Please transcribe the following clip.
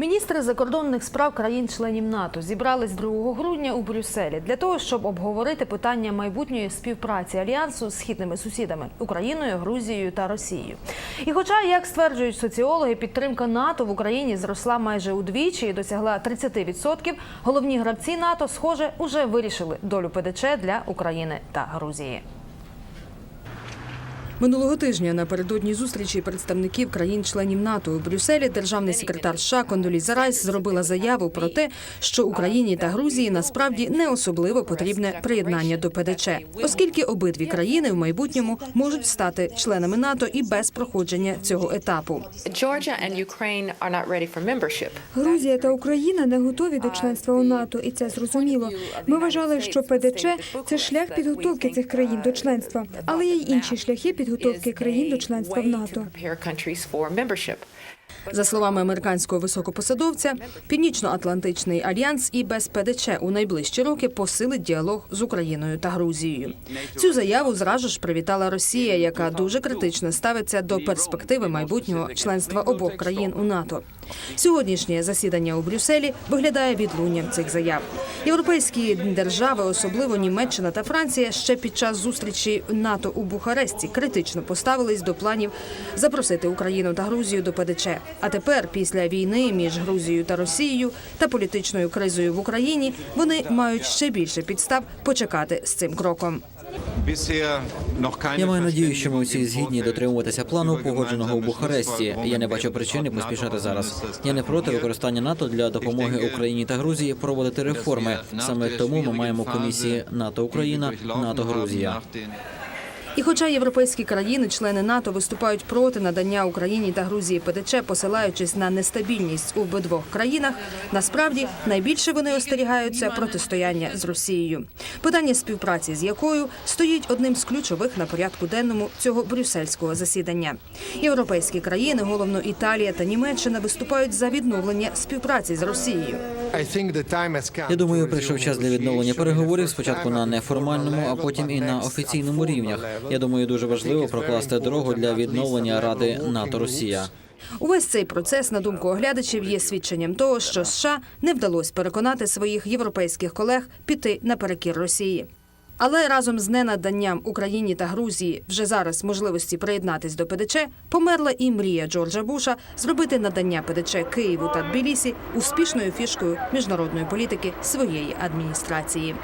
Міністри закордонних справ країн-членів НАТО зібрались 2 грудня у Брюсселі для того, щоб обговорити питання майбутньої співпраці альянсу з східними сусідами Україною, Грузією та Росією. І, хоча, як стверджують соціологи, підтримка НАТО в Україні зросла майже удвічі і досягла 30%, головні гравці НАТО, схоже, уже вирішили долю ПДЧ для України та Грузії. Минулого тижня напередодні зустрічі представників країн-членів НАТО у Брюсселі державний секретар США Кондоліза Райс зробила заяву про те, що Україні та Грузії насправді не особливо потрібне приєднання до ПДЧ, оскільки обидві країни в майбутньому можуть стати членами НАТО і без проходження цього етапу. Грузія та Україна не готові до членства у НАТО, і це зрозуміло. Ми вважали, що ПДЧ це шлях підготовки цих країн до членства, але є й інші шляхи підготовки країн до членства в НАТО. За словами американського високопосадовця, Північно-Атлантичний альянс і без ПДЧ у найближчі роки посилить діалог з Україною та Грузією. Цю заяву зразу ж привітала Росія, яка дуже критично ставиться до перспективи майбутнього членства обох країн у НАТО. Сьогоднішнє засідання у Брюсселі виглядає відлунням цих заяв. Європейські держави, особливо Німеччина та Франція, ще під час зустрічі НАТО у Бухаресті критично поставились до планів запросити Україну та Грузію до ПДЧ. А тепер, після війни між Грузією та Росією та політичною кризою в Україні, вони мають ще більше підстав почекати з цим кроком. Я маю надію, що ми усі згідні дотримуватися плану, погодженого у Бухаресті. Я не бачу причини поспішати зараз. Я не проти використання НАТО для допомоги Україні та Грузії проводити реформи. Саме тому ми маємо комісії НАТО Україна, НАТО Грузія. І хоча європейські країни, члени НАТО, виступають проти надання Україні та Грузії ПДЧ, посилаючись на нестабільність у обидвох країнах, насправді найбільше вони остерігаються протистояння з Росією. Питання співпраці з якою стоїть одним з ключових на порядку денному цього брюссельського засідання. Європейські країни, головно Італія та Німеччина, виступають за відновлення співпраці з Росією. Я думаю, прийшов час для відновлення переговорів спочатку на неформальному, а потім і на офіційному рівнях. Я думаю, дуже важливо прокласти дорогу для відновлення Ради НАТО Росія. Увесь цей процес, на думку оглядачів, є свідченням того, що США не вдалося переконати своїх європейських колег піти наперекір Росії. Але разом з ненаданням Україні та Грузії вже зараз можливості приєднатись до ПДЧ померла і мрія Джорджа Буша зробити надання ПДЧ Києву та Тбілісі успішною фішкою міжнародної політики своєї адміністрації.